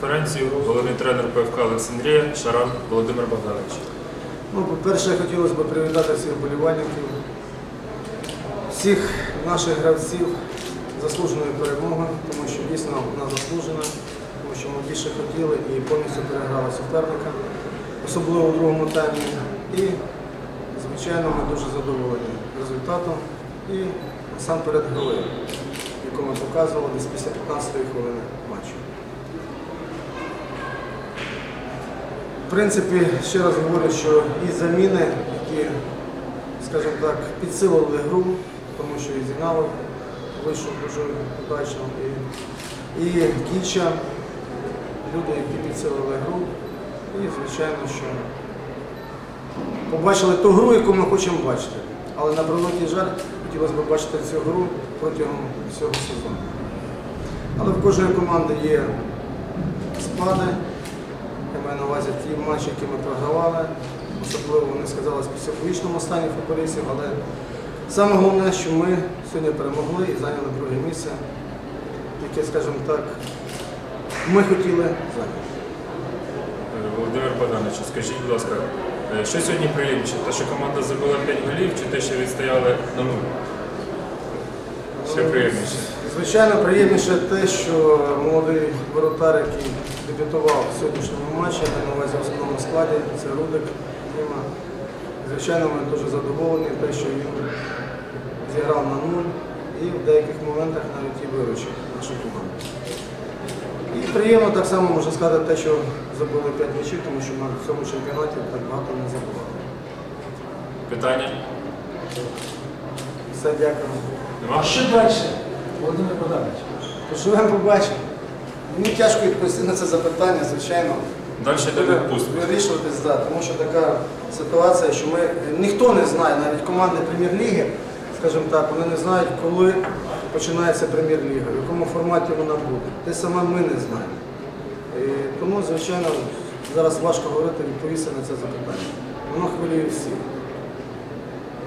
прес-конференцію. Головний тренер ПФК Олександрія Шаран Володимир Богданович. Ну, по-перше, хотілося б привітати всіх болівальників, всіх наших гравців з заслуженою перемогою, тому що дійсно вона заслужена, тому що ми більше хотіли і повністю переграли суперника, особливо у другому таймі. І, звичайно, ми дуже задоволені результатом і насамперед грою, яку ми показували десь після 15-ї хвилини В принципі, ще раз говорю, що і заміни, які, скажімо так, підсилили гру, тому що і Зіналов вийшов дуже удачно, і, і Кіча, люди, які підсилили гру. І, звичайно, що побачили ту гру, яку ми хочемо бачити. Але на превеликий жаль, хотілося б бачити цю гру протягом всього сезону. Але в кожної команди є спади. Я маю на увазі ті матчі, які ми програвали. Особливо вони сказалися в психологічному стані футболістів, але саме головне, що ми сьогодні перемогли і зайняли друге місце, яке, скажімо так, ми хотіли зайняти. Е, Володимир Богданович, скажіть, будь ласка, е, що сьогодні приємніше? Те, що команда забила 5 голів, чи те, що відстояли на нуль? Що приємніше? Звичайно, приємніше те, що молодий воротар, який дебютував в сьогоднішньому матчі, на увазі в основному складі, це Рудик Діма. Звичайно, ми дуже задоволені, те, що він зіграв на нуль і в деяких моментах навіть і виручив нашу команду. І приємно так само можна сказати те, що забили 5 м'ячів, тому що ми в цьому чемпіонаті так багато не забували. Питання? Все, дякую. Нема? А що далі, Володимир Богданович? Поживемо, побачимо. Мені тяжко відповісти на це запитання, звичайно. Далі йде відпустка. вирішуватись, да, тому що така ситуація, що ми ніхто не знає, навіть команди прем'єр-ліги, скажімо так, вони не знають, коли починається прем'єр-ліга, в якому форматі вона буде. Те саме ми не знаємо. І тому, звичайно, зараз важко говорити, відповісти на це запитання. Воно хвилює всіх.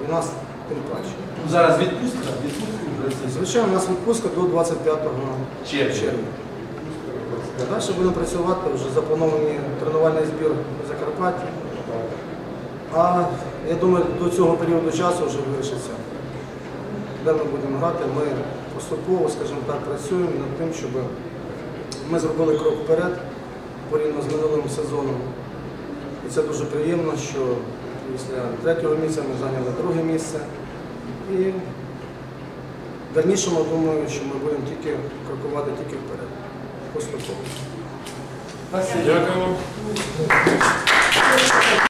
І нас тим. Ну, зараз відпустка, відпустка вже це Звичайно, у нас відпустка до 25 червня. червня. Далі будемо працювати, вже запланований тренувальний збір в Закарпатті. А я думаю, до цього періоду часу вже вирішиться, де ми будемо грати. Ми поступово, скажімо так, працюємо над тим, щоб ми зробили крок вперед порівняно з минулим сезоном. І це дуже приємно, що після третього місця ми зайняли друге місце. І в дальнішому думаю, що ми будемо тільки крокувати тільки вперед. Поступово. Дякую.